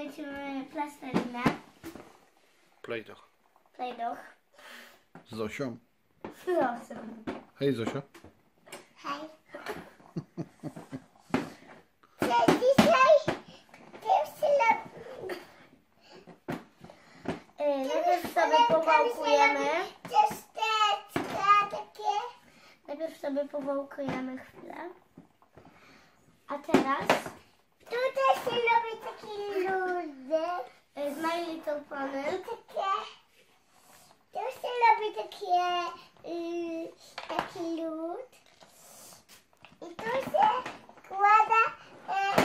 powiedzmy plastelinę, Plejdoch. plejdoch. Z Zosią. Proszę. Hej Zosia. Hej. Czy dzisiaj ty Yy, najpierw sobie powałkujemy. Najpierw sobie powałkujemy chwilę. A teraz Tutaj się robi takie ludy. Pony. I takie. Tu się robi takie. y, taki lód. I tu się kłada e,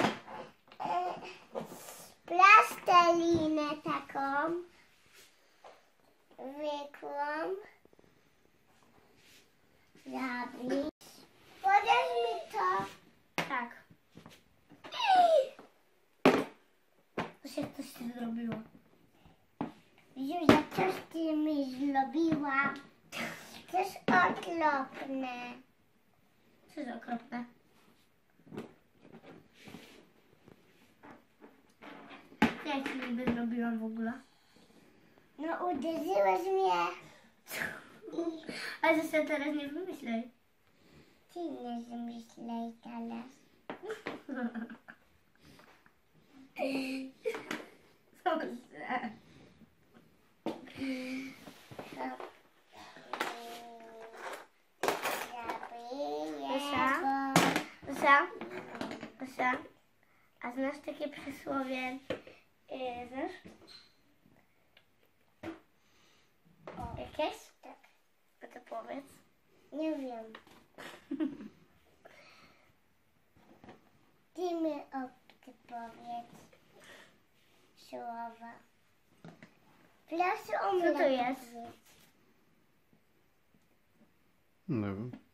e, plastelinę taką. Zwykłą. Zabić. Podasz mi to. Tak. To się coś zrobiło. Zuzia, coś ty mi zrobiła. Coś okropne. Co jest okropne? Jak ci niby zrobiłam w ogóle? No uderzyłeś mnie. Ale zresztą teraz nie wymyślej. Ty nie zmyślej teraz. Dobrze. Zosia? Zosia? Zosia? A znasz takie przysłowie? Yy, znasz? Jakieś? Tak. No to powiedz. Nie wiem. Ty mi odpowiedz słowa. Proszę o mnie Co to jest? Nie wiem.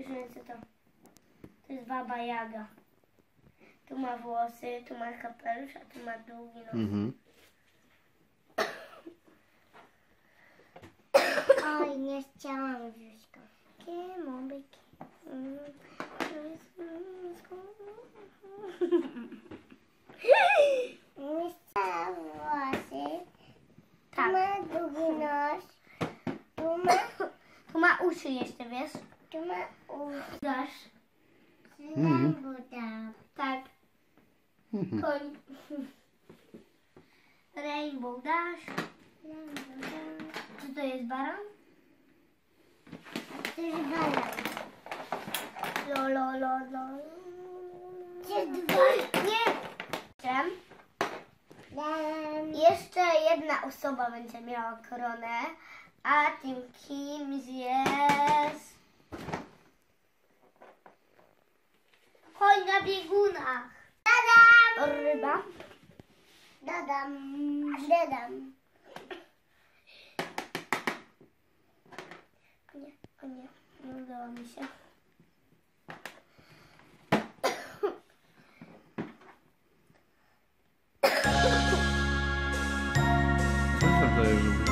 Już wiem co to. To jest baba Jaga. Tu ma włosy, tu ma kapelusz, a tu ma długi nos. Mhm. Oj, nie chciałam Zuzka. Kiemobyk. Mm, to jest. Nie chciałam włosy. Tu Tak. ma długi nos. Tu ma, Tu ma uszy jeszcze, wiesz? Tu ma uszy. Dasz? Mhm. Tak. Mhm. Koń. Rainbow Dash. Lambuda. Co to jest baran? To jest balan. Lo, lo, lo, lo. Jest dwa. Nie. Jeszcze- Lam. Jeszcze jedna osoba będzie miała koronę, a tym kimś jest... biegunach. Dadam! Ryba. Dadam. Dadam. Nie, o nie, nie udało mi się. Co to jest.